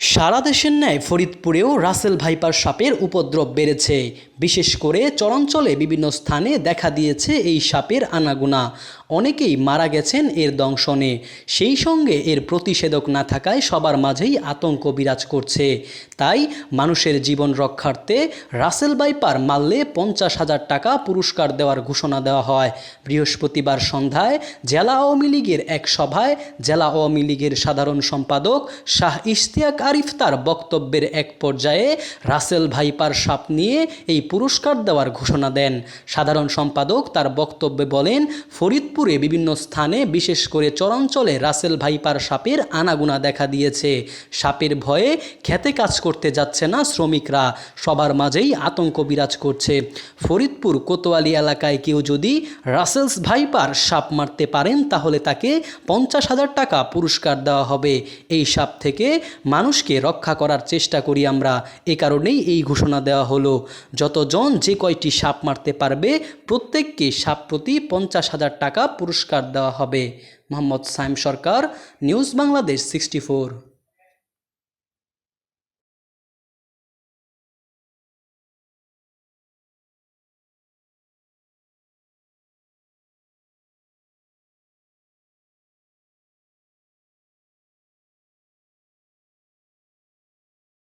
সারা দেশের ন্যায় ফরিদপুরেও Russell viper সাপের উপদ্রব বেড়েছে। বিশেষ করে চরাঞ্চলে বিভিন্ন স্থানে দেখা দিয়েছে এই সাপের আনাগোনা। অনেকেই মারা গেছেন এর দংশনে। সেই সঙ্গে এর প্রতিষেধক না থাকায় সবার মাঝেই আতঙ্ক বিরাজ করছে। তাই মানুষের জীবন রক্ষার্থে রাসেল ভাইপার মারলে পঞ্চাশ হাজার টাকা পুরস্কার দেওয়ার ঘোষণা দেওয়া হয়। বৃহস্পতিবার সন্ধ্যায় জেলা আওয়ামী লীগের এক সভায় জেলা আওয়ামী লীগের সাধারণ সম্পাদক শাহ ইশতিয়াক আরিফ তার বক্তব্যের এক পর্যায়ে রাসেল ভাইপার সাপ নিয়ে এই পুরস্কার দেওয়ার ঘোষণা দেন। সাধারণ সম্পাদক তার বক্তব্যে বলেন, ফরিদপুরে বিভিন্ন স্থানে, বিশেষ করে চরাঞ্চলে রাসেল ভাইপার সাপের আনাগুনা দেখা দিয়েছে। সাপের ভয়ে খেতে কাজ করতে যাচ্ছে না শ্রমিকরা। সবার মাঝেই আতঙ্ক বিরাজ করছে। ফরিদপুর, কোতোয়ালি এলাকায় কেউ যদি রাসেলস ভাইপার সাপ মারতে পারেন, তাহলে তাকে পঞ্চাশ হাজার টাকা পুরস্কার দেওয়া হবে। এই সাপ থেকে মানুষকে রক্ষা করার চেষ্টা করি আমরা। এ কারণেই এই ঘোষণা দেওয়া হলো। যতজন যে কয়টি সাপ মারতে পারবে, প্রত্যেককে সাপ প্রতি পঞ্চাশ হাজার টাকা পুরস্কার দেওয়া হবে। Mohammad Saim Sarkar news Bangladesh sixty